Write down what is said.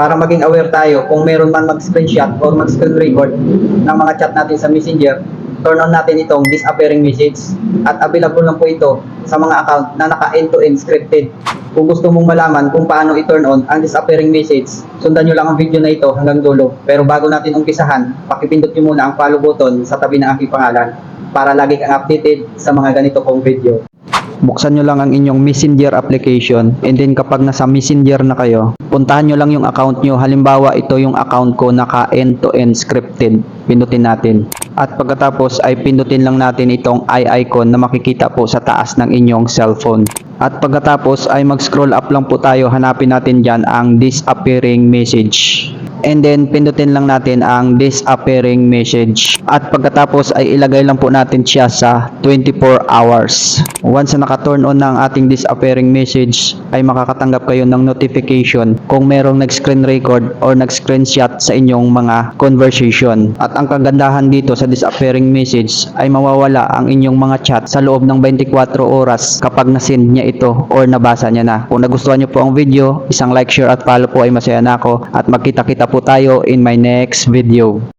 para maging aware tayo kung meron man mag-screenshot or mag-screen record ng mga chat natin sa Messenger, turn on natin itong disappearing message at available lang po ito sa mga account na naka end-to-end scripted. Kung gusto mong malaman kung paano i-turn on ang disappearing message, sundan nyo lang ang video na ito hanggang dulo. Pero bago natin umpisahan, pakipindot nyo muna ang follow button sa tabi ng aking pangalan para lagi kang updated sa mga ganito kong video. Buksan nyo lang ang inyong Messenger application and then kapag nasa Messenger na kayo, puntahan nyo lang yung account nyo. Halimbawa, ito yung account ko naka end-to-end scripted. Pindutin natin. At pagkatapos ay pindutin lang natin itong eye icon na makikita po sa taas ng inyong cellphone. At pagkatapos ay mag-scroll up lang po tayo. Hanapin natin dyan ang disappearing message. And then pindutin lang natin ang disappearing message. At pagkatapos ay ilagay lang po natin siya sa 24 hours. Once na naka-turn on ng ating disappearing message ay makakatanggap kayo ng notification kung merong nag-screen record or nag-screenshot sa inyong mga conversation. At ang kagandahan dito sa disappearing message ay mawawala ang inyong mga chat sa loob ng 24 oras kapag nasend niya ito or nabasa niya na. Kung nagustuhan niyo po ang video, isang like, share at follow po ay masaya na ako at magkita-kita po tayo in my next video.